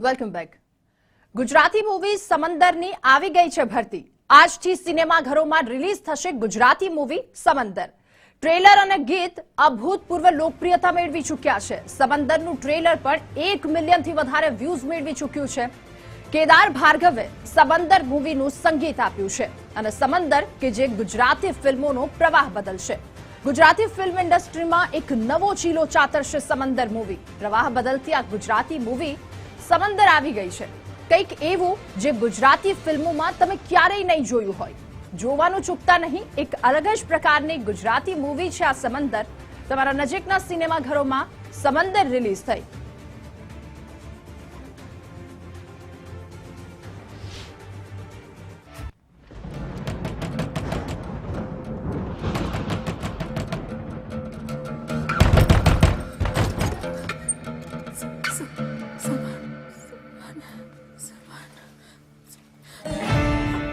Welcome back Gujarati movie સમંદરની આવી ગઈ છે ભરતી. આજથી સિનેમાઘરોમાં રિલીઝ થશે ગુજરાતી મૂવી સમંદર. ટ્રેલર અને ગીત અભૂતપૂર્વ લોકપ્રિયતા મેળવી ચૂક્યા છે. સમંદરનું ટ્રેલર પણ એક મિલિયનથી વધારે વ્યૂઝ મેળવી ચૂક્યું છે. કેદાર ભાર્ગવે સમંદર મૂવીનું સંગીત આપ્યું છે અને સમંદર કે જે ગુજરાતી ફિલ્મોનો પ્રવાહ બદલશે. ગુજરાતી ફિલ્મ ઇન્ડસ્ટ્રીમાં એક નવો ચીલો ચાતરશે સમંદર મૂવી પ્રવાહ બદલતી આ ગુજરાતી મૂવી સમંદર આવી ગઈ છે. કંઈક એવું જે ગુજરાતી ફિલ્મોમાં તમે ક્યારેય નહીં જોયું હોય. જોવાનું ચૂકતા નહીં, એક અલગ જ પ્રકારની ગુજરાતી મૂવી છે આ સમંદર. તમારા નજીકના સિનેમાઘરોમાં સમંદર રિલીઝ થઈ.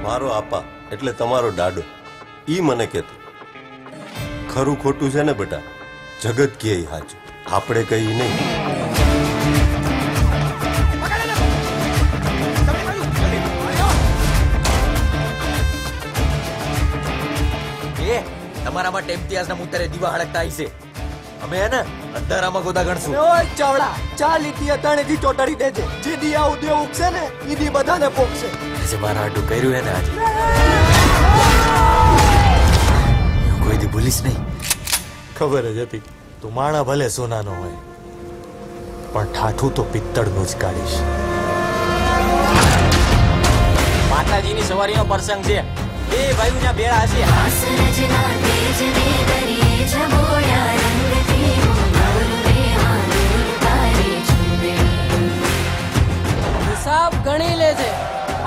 મારો આપા એટલે તમારો ડાડો. ઈ મને કહેતો ખરું ખોટું છે ને બેટા? જગત કહે હાચું? આપણે કહી નહીં. એ તમારા માટે ઇમ્તિયાઝના દીવા હળકતા આવી છે. અમે હે ને અંધારામાં ગોદા ગણશું. ઓય ચાવડા ચા લીટી અતાણેથી ચોટાડી દેજે. જે દી આ ઉદ્યોગ ઉગશે ને ઈ દી બધાને પોકશે આજે મારા આટું કર્યું એને આજે. હું કોઈ દી ભૂલીશ નહીં. ખબર જ હતી. તું માણા ભલે સોનાનો હોય પણ ઠાઠું તો પિત્તળનું જ કાઢીશ. માતાજીની સવારીનો પ્રસંગ છે. એ ભાઈ આંદોલ તારી ચૂંદડી હિસાબ ગણી લેજે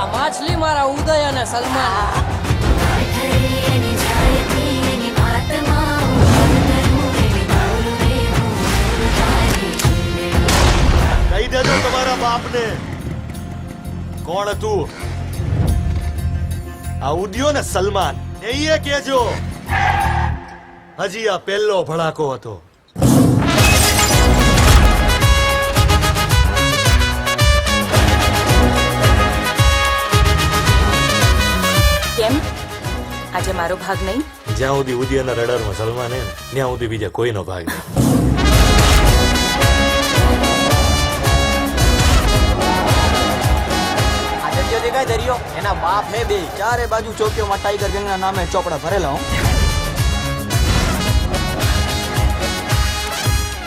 આ માછલી મારા ઉદય અને સલમાન. કહી દેજો તમારા બાપને. કોણ હતું? આ ઉદ્યો ને સલમાન, એ કેજો હજી આ પહેલો ભડાકો હતો. આજે મારો ભાગ નહીં? જ્યાં સુધી ઉદયના રડારમાં સલમાન હે ને ત્યાં સુધી બીજા કોઈનો ભાગ નહીં. આ દરિયો દેખાય દરિયો? એના બાપ હે બે. ચારે બાજુ ચોકીઓમાં ટાઈગર ગેંગના નામે ચોપડા ભરેલા હું.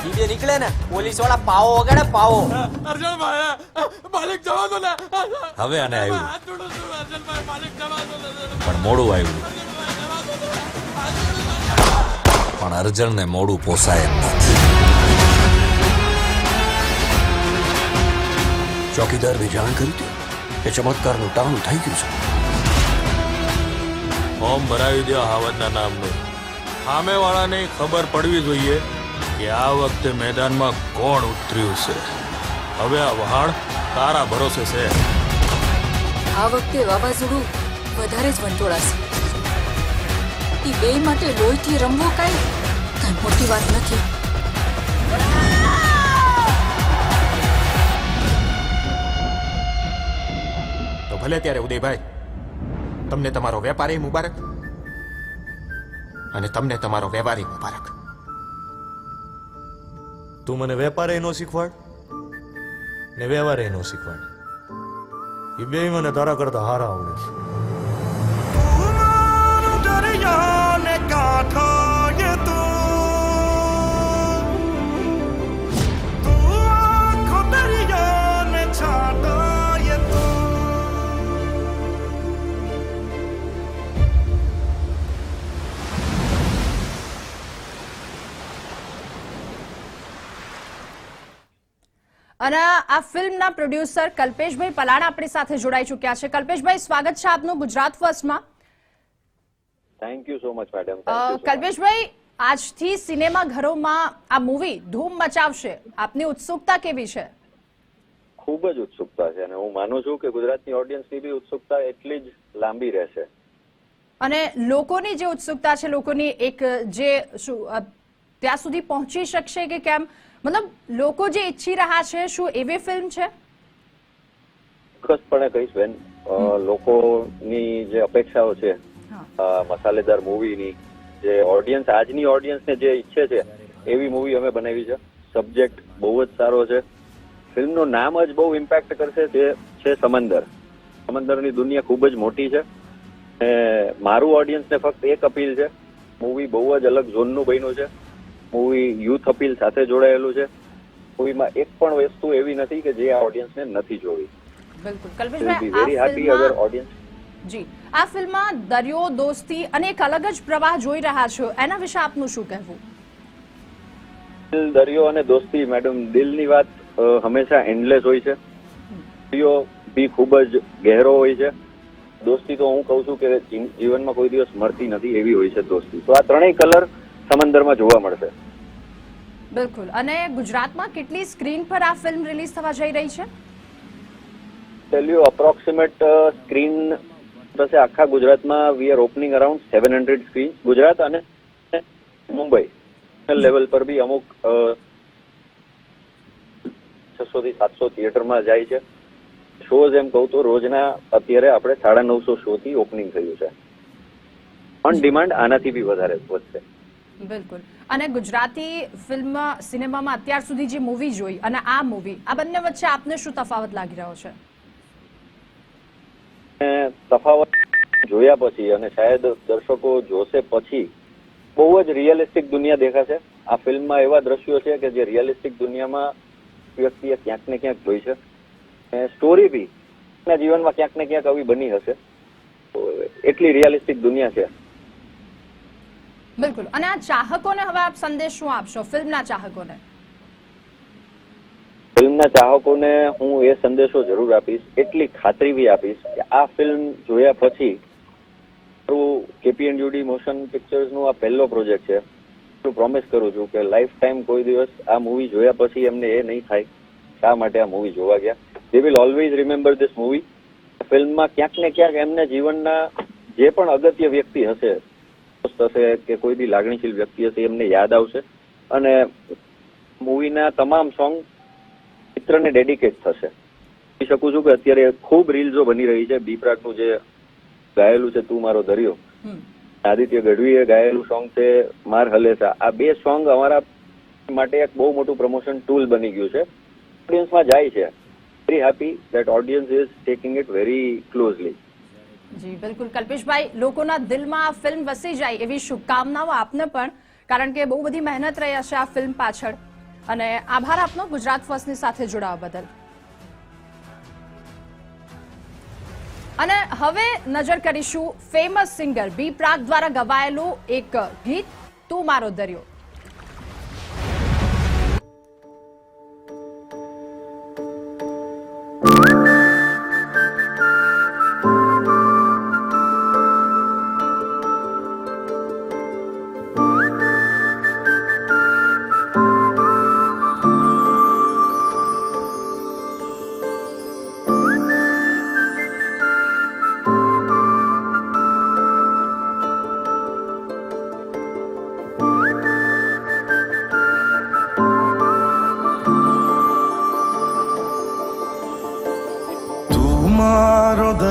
ઈ નીકળે ને પોલીસવાળા પાવો વગાડે પાવો હવે આને આવ્યું. પણ મોડું આવ્યું. પણ અર્જણને મોડું પોસાય એમ નથી. ચોકીદારને જાણ કરી હતી? કે ચમત્કારનું ટાણું થઈ ગયું છે. ફોર્મ ભરાવી દો હાવજના નામનું. સામેવાળાને ખબર પડવી જોઈએ કે આ વખતે મેદાનમાં કોણ ઉતર્યું છે. હવે આ વહાણ તારા ભરોસે છે. આ વખતે વાવાઝોડું વધારે જ વંટોળાશે. એ બે માટે લોહીથી રમવો કાંઈ કાંઈ મોટી વાત નથી. તો ભલે ત્યારે ઉદયભાઈ તમને તમારો વેપારી મુબારક અને તમને તમારો વ્યવહારી મુબારક. તું મને વેપારે નો શીખવાડ ને વ્યવહારે નો શીખવાડ. એ બે મને તારા કરતા હારા આવડે છે. અને આ ફિલ્મના પ્રોડ્યુસર કલ્પેશભાઈ પલાણ આપણી સાથે જોડાઈ ચૂક્યા છે. કલ્પેશભાઈ, સ્વાગત છે આપનું Gujarat ફર્સ્ટમાં. Thank you so much madam Kalpeshbhai આજથી સિનેમાઘરોમાં આ મૂવી ધૂમ મચાવશે. આપની ઉત્સુકતા કેવી છે? ખૂબ જ ઉત્સુકતા છે અને હું માનું છું કે ગુજરાતની ઓડિયન્સની બી ઉત્સુકતા એટલી જ લાંબી રહેશે. અને લોકોની જે ઉત્સુકતા છે લોકોની એક જે શું ત્યાં સુધી પહોંચી શકશે કે કેમ? મતલબ લોકો જે ઈચ્છી રહ્યા છે શું એવી ફિલ્મ છે? ચોક્કસપણે કહીશ બેન. લોકોની જે અપેક્ષાઓ છે મસાલેદાર મૂવીની જે ઓડિયન્સ આજની ઓડિયન્સને જે ઈચ્છે છે એવી મૂવી અમે બનાવી છે. સબ્જેક્ટ બહુ જ સારો છે. ફિલ્મનું નામ જ બહુ ઇમ્પેક્ટ કરશે તે છે સમંદર. સમંદરની દુનિયા ખૂબ જ મોટી છે. ને મારું ઓડિયન્સને ફક્ત એક અપીલ છે. મૂવી બહુ જ અલગ ઝોનનું બન્યું છે. મૂવી યુથ અપીલ સાથે જોડાયેલું છે. મૂવીમાં એક પણ વસ્તુ એવી નથી કે જે આ ઓડિયન્સને નથી જોવી. બિલકુલ. કલ્પેશભાઈ વેરી હેપી અગર ઓડિયન્સ જી. આ ફિલ્મમાં દરિયો દોસ્તી અને એક અલગ જ પ્રવાહ જોઈ રહ્યા છો. એના વિશે આપનું શું કહેવું? દિલ દરિયો અને દોસ્તી મેડમ દિલની વાત હંમેશા એન્ડલેસ હોય છે. દરિયો બી ખૂબ જ ગહેરો હોય છે. દોસ્તી તો હું કહું છું કે જીવનમાં કોઈ દિવસ મળતી નથી એવી હોય છે દોસ્તી. તો આ ત્રણેય કલર સમંદરમાં જોવા મળશે. બિલકુલ. અને ગુજરાતમાં કેટલી સ્ક્રીન પર આ ફિલ્મ રિલીઝ થવા જઈ રહી છે? પેલ્યુ અપ્રોક્સિમેટ સ્ક્રીન થશે આખા ગુજરાતમાં we are opening around seven hundred screen Gujarat અને મુંબઈ લેવલ પર બી અમુક છસો થી સાતસો થિયેટરમાં જાય છે. શોઝ એમ કહું તો રોજના અત્યારે આપણે સાડા નવસો શો થી ઓપનિંગ થયું છે. ઓન ડિમાન્ડ આનાથી બી વધારે વધશે. બિલકુલ. અને ગુજરાતી ફિલ્મ સિનેમામાં અત્યાર સુધી જે મૂવી જોઈ અને આ મૂવી આ બંને વચ્ચે આપને શું તફાવત લાગી રહ્યો છે? તફાવત જોયા પછી અને શાયદ દર્શકો જોશે પછી બહુ જ રિયલિસ્ટિક દુનિયા દેખાશે. આ ફિલ્મમાં એવા દ્રશ્યો છે કે જે રિયલિસ્ટિક દુનિયામાં વ્યક્તિએ ક્યાંક ને ક્યાંક જોઈ છે. સ્ટોરી બી એના જીવનમાં ક્યાંક ને ક્યાંક આવી બની હશે. એટલી રિયલિસ્ટિક દુનિયા છે. બિલકુલ. અને આ ચાહકોને હવે આપ સંદેશ શું આપશો, ફિલ્મના ચાહકોને? ફિલ્મના ચાહકોને હું એ સંદેશો જરૂર આપીશ, એટલી ખાતરી બી આપીશ કે આ ફિલ્મ જોયા પછી મારું કેપીએનયુડી મોશન પિક્ચર્સનું આ પહેલો પ્રોજેક્ટ છે. હું પ્રોમિસ કરું છું કે લાઈફ ટાઈમ કોઈ દિવસ આ મૂવી જોયા પછી એમને એ નહીં થાય શા માટે આ મૂવી જોવા ગયા. They will always remember this movie ફિલ્મમાં ક્યાંક ને ક્યાંક એમને જીવનના જે પણ અગત્ય વ્યક્તિ હશે હશે કે કોઈ બી લાગણીશીલ વ્યક્તિ હશે, એમને યાદ આવશે. અને મૂવીના તમામ સોંગ મિત્રને ડેડિકેટ થશે. કહી શકું છું કે અત્યારે ખૂબ રીલ્સો બની રહી છે બીપરાગનું જે ગાયેલું છે તું મારો દરિયો. આદિત્ય ગઢવીએ ગાયેલું સોંગ છે માર હલેસા આ બે સોંગ અમારા માટે એક બહુ મોટું પ્રમોશન ટૂલ બની ગયું છે. ઓડિયન્સમાં જાય છે. Very happy that audience is taking it very closely ji બિલકુલ. કલ્પેશભાઈ લોકોના દિલમાં આ ફિલ્મ વસી જાય એવી શુભકામનાઓ આપને પણ કારણ કે બહુ બધી મહેનત રહી હશે આ ફિલ્મ પાછળ. અને આભાર આપનો ગુજરાત ફર્સ્ટની સાથે જોડાવા બદલ. અને હવે નજર કરીશું ફેમસ સિંગર બી પ્રાગ દ્વારા ગવાયેલું એક ગીત, તું મારો દરિયો.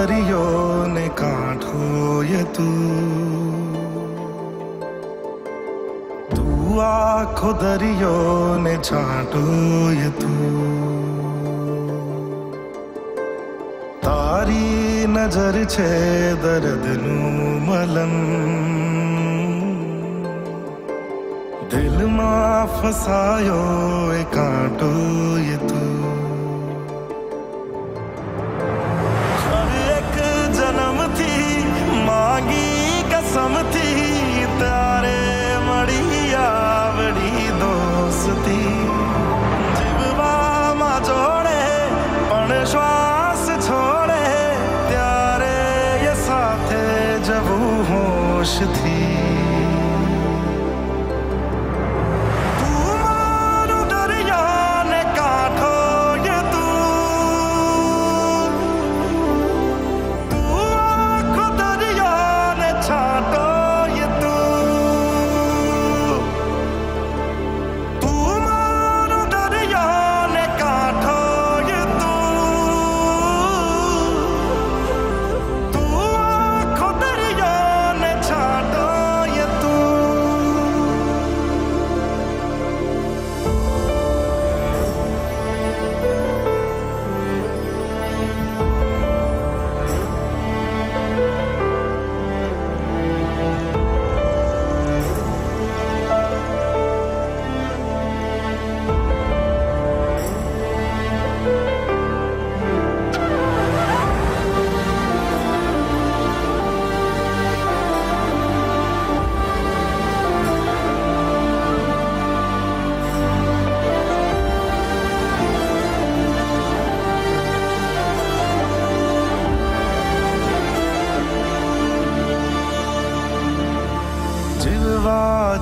મારો દરિયો ને કાંઠો ય તું. તું આખો દરિયોને છાંટો ય તું. તારી નજર છે દર્દનું મલન. દિલમાં ફસાયો એ કાંટો ય તું.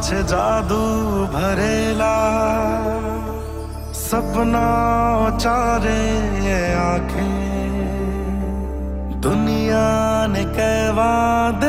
છે જાદુ ભરેલા. સપના ચારે આંખે. દુનિયાને કહેવા દે